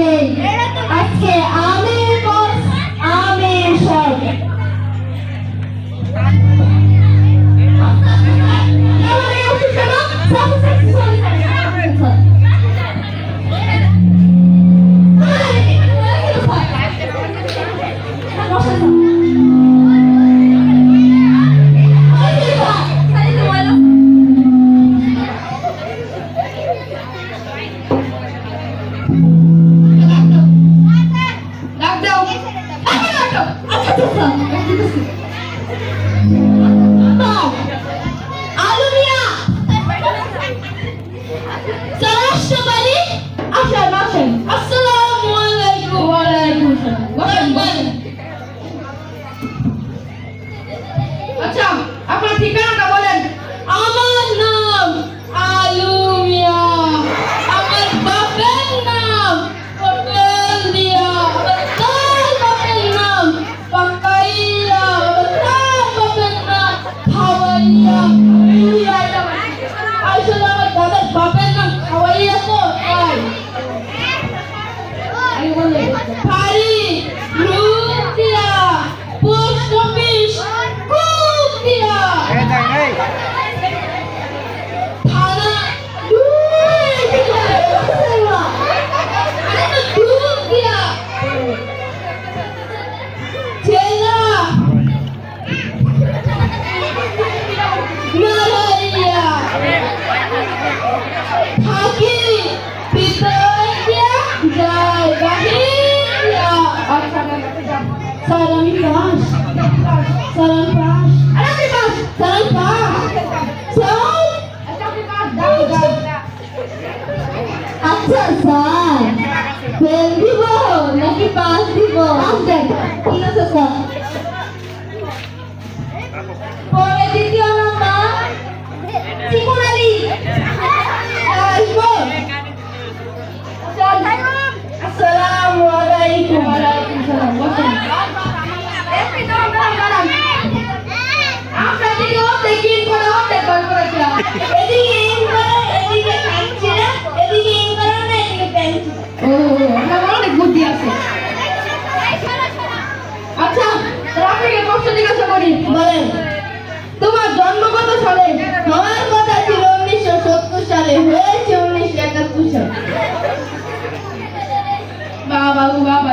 নেই। আজকে Sarap pa. Alam Saranpas. Ano si Mas? Saranpas. Saan? Aksasan. Pwede mo. Nakipas, di mo. Aksasan. Sino sa শরীফ বলেন। তোমার জন্ম কত সালে? হওয়ার কথা ছিল উনিশশো সত্তর সালে, হয়েছে উনিশশো একাত্তর সালে। বাবা বাবা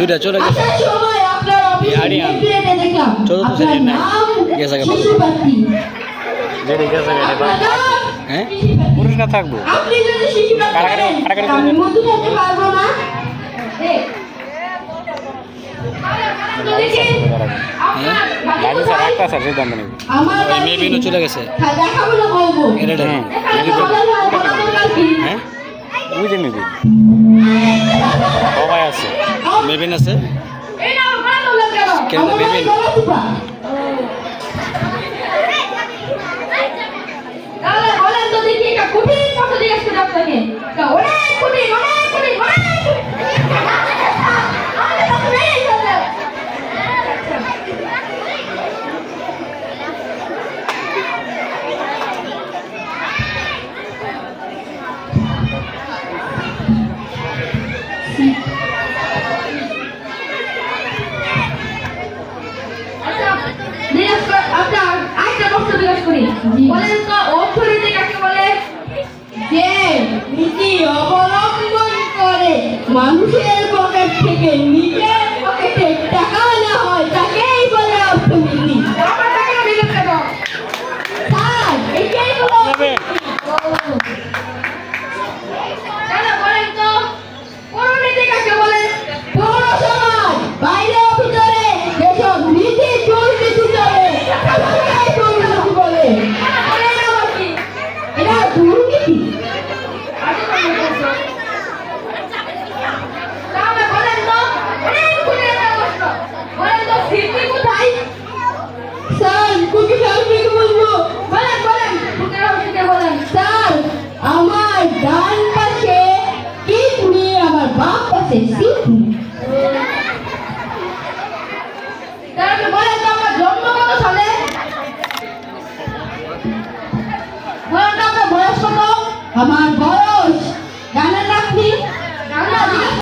দুইটা চলে গেছে। আরিয়ান চতুর্থ শ্রেণির নাই। গেছে যেটি গেছে হ্যাঁ? পুরুষ না থাকব? হ্যাঁ? চলে গেছে। হ্যাঁ, হ্যাঁ? বুঝে নেবি সবাই আছে। মেবেন আছে কেন মেবেন Thank you. যে নীতি অবলম্বন করে মানুষের পকেট থেকে নিজের পকেটে টাকা না হয় আমার